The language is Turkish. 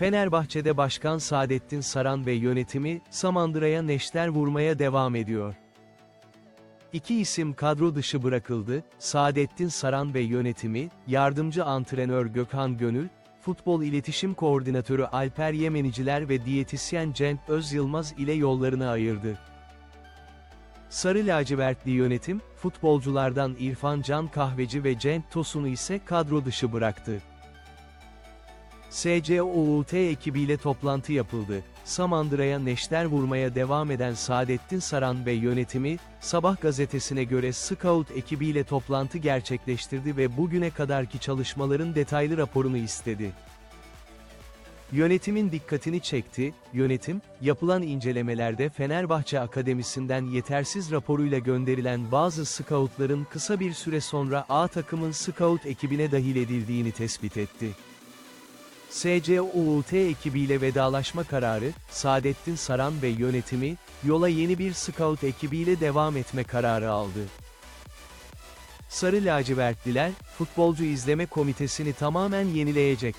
Fenerbahçe'de Başkan Saadettin Saran ve yönetimi, Samandıra'ya neşter vurmaya devam ediyor. İki isim kadro dışı bırakıldı, Saadettin Saran ve yönetimi, yardımcı antrenör Gökhan Gönül, futbol iletişim koordinatörü Alper Yemeniciler ve diyetisyen Cenk Öz Yılmaz ile yollarını ayırdı. Sarı lacivertli yönetim, futbolculardan İrfan Can Kahveci ve Cenk Tosun'u ise kadro dışı bıraktı. SCOUT ekibiyle toplantı yapıldı. Samandıra'ya neşter vurmaya devam eden Saadettin Saran ve yönetimi, Sabah gazetesine göre Scout ekibiyle toplantı gerçekleştirdi ve bugüne kadarki çalışmaların detaylı raporunu istedi. Yönetimin dikkatini çekti, yönetim, yapılan incelemelerde Fenerbahçe Akademisi'nden yetersiz raporuyla gönderilen bazı scoutların kısa bir süre sonra A takımın scout ekibine dahil edildiğini tespit etti. SCOUT ekibiyle vedalaşma kararı, Saadettin Saran ve yönetimi, yola yeni bir scout ekibiyle devam etme kararı aldı. Sarı lacivertliler, futbolcu izleme komitesini tamamen yenileyecek.